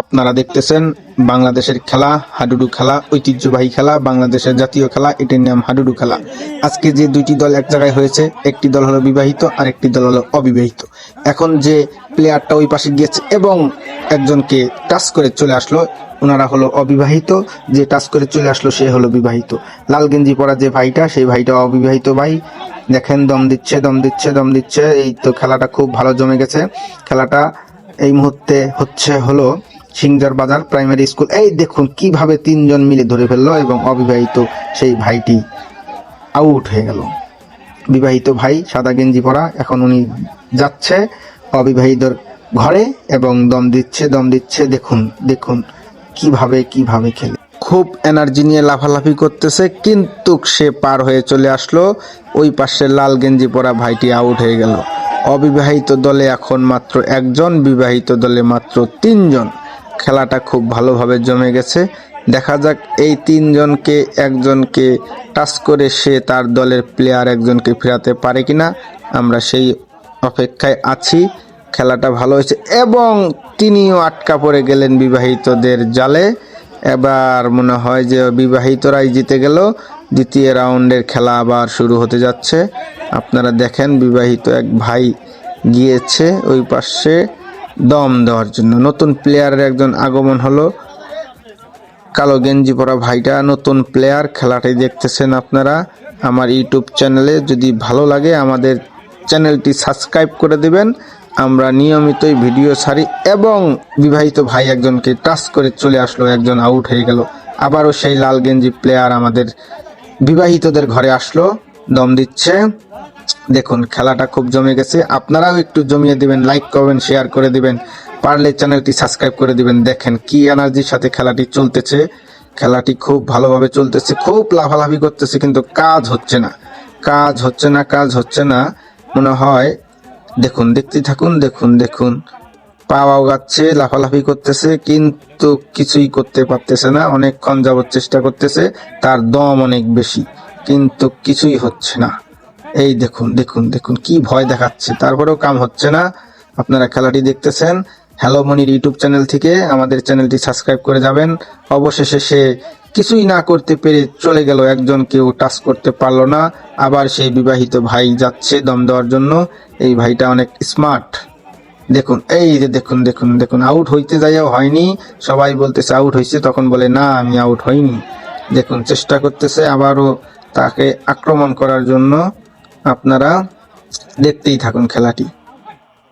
আপনারা দেখতেছেন বাংলাদেশের খেলা, হাডুডু খেলা, ঐতিহ্যবাহী খেলা, বাংলাদেশের জাতীয় খেলা, এটির নাম হাডুডু খেলা। আজকে যে দুইটি দল এক জায়গায় হয়েছে, একটি দল হলো বিবাহিত আর একটি দল হলো অবিবাহিত। এখন যে প্লেয়ারটা ওই পাশে গিয়েছে এবং একজনকে টাচ করে চলে আসলো ওনারা হলো অবিবাহিত। যে টাচ করে চলে আসলো, সে হলো বিবাহিত। লাল গেঞ্জি পরা যে ভাইটা, সেই ভাইটা অবিবাহিত ভাই। দেখেন, দম দিচ্ছে দম দিচ্ছে দম দিচ্ছে। এই তো খেলাটা খুব ভালো জমে গেছে। খেলাটা এই মুহূর্তে হচ্ছে হলো সিংজার বাজার প্রাইমারি স্কুল। এই দেখুন, কীভাবে তিনজন মিলে ধরে ফেলল এবং অবিবাহিত সেই ভাইটি আউট হয়ে গেল। বিবাহিত ভাই সাদা গেঞ্জি পরা, এখন উনি যাচ্ছে অবিবাহিতর ঘরে এবং দম দিচ্ছে দম দিচ্ছে। দেখুন দেখুন, কীভাবে কীভাবে খেলে। খুব এনার্জি নিয়ে লাফালাফি করতেছে, কিন্তু সে পার হয়ে চলে আসলো। ওই পাশে লাল গেঞ্জি পরা ভাইটি আউট হয়ে গেল। অবিবাহিত দলে এখন মাত্র একজন, বিবাহিত দলে মাত্র তিনজন। খেলাটা খুব ভালোভাবে জমে গেছে। দেখা যাক এই তিনজনকে একজনকে টাচ করে সে তার দলের প্লেয়ার একজনকে ফেরাতে পারে কিনা। আমরা সেই অপেক্ষায় আছি। খেলাটা ভালো হয়েছে এবং তিনিও আটকা পড়ে গেলেন বিবাহিতদের জালে। এবার মনে হয় যে বিবাহিতরাই জিতে গেল। দ্বিতীয় রাউন্ডের খেলা আবার শুরু হতে যাচ্ছে। আপনারা দেখেন বিবাহিত এক ভাই গিয়েছে ওই পাশে। দম দেওয়ার জন্য। নতুন প্লেয়ারের একজন আগমন হলো। কালো গেঞ্জি পরা ভাইটা, নতুন প্লেয়ার খেলাটাই দেখতেছেন আপনারা আমার ইউটিউব চ্যানেলে। যদি ভালো লাগে আমাদের চ্যানেলটি সাবস্ক্রাইব করে দেবেন। আমরা নিয়মিতই ভিডিও ছাড়ি এবং বিবাহিত ভাই একজনকে টাচ করে চলে আসলো, একজন আউট হয়ে গেল। আবারও সেই লাল গেঞ্জি প্লেয়ার আমাদের বিবাহিতদের ঘরে আসলো, দম দিচ্ছে। দেখুন, খেলাটা খুব জমে গেছে। আপনারাও একটু জমিয়ে দিবেন লাইক করবেন শেয়ার করে দিবেন। পারলে চ্যানেলটি সাবস্ক্রাইব করে দিবেন। দেখেন কি এনার্জির সাথে খেলাটি চলতেছে। খেলাটি খুব ভালোভাবে চলতেছে। খুব লাফালাফি করতেছে, কিন্তু কাজ হচ্ছে না। কাজ হচ্ছে না, কাজ হচ্ছে না। মনে হয়, দেখুন দেখতে থাকুন, দেখুন দেখুন। পাওয়াও গাচ্ছে লাফালাফি করতেছে, কিন্তু কিছুই করতে পারতেছে না। অনেকক্ষণ যাবত চেষ্টা করতেছে, তার দম অনেক বেশি, কিন্তু কিছুই হচ্ছে না। এই দেখুন দেখুন দেখুন, কি ভয় দেখাচ্ছে। তারপরেও কাম হচ্ছে না। আপনারা খেলাটি দেখতেছেন। হ্যালো মনির ইউটিউব চ্যানেল থেকে আমাদের চ্যানেলটি সাবস্ক্রাইব করে যাবেন। অবশেষে সে কিছুই না করতে পেরে চলে গেল। একজন কেউ টাচ করতে পারল না। আবার সেই বিবাহিত ভাই যাচ্ছে দম দেওয়ার জন্য। এই ভাইটা অনেক স্মার্ট দেখুন, এই যে দেখুন দেখুন দেখুন আউট হইতে যাইও হয়নি। সবাই বলতেছে আউট হয়েছে তখন বলে, না, আমি আউট হইনি। দেখুন, চেষ্টা করতেছে আবারও তাকে আক্রমণ করার জন্য। আপনারা দেখতেই থাকুন খেলাটি।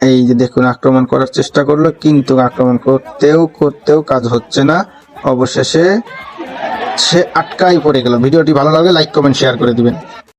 এই যে দেখুন, আক্রমণ করার চেষ্টা করল, কিন্তু আক্রমণ করতেও করতেও কাজ হচ্ছে না। অবশেষে সে আটকাই পড়ে গেল। ভিডিওটি ভালো লাগলে লাইক, কমেন্ট, শেয়ার করে দিবেন।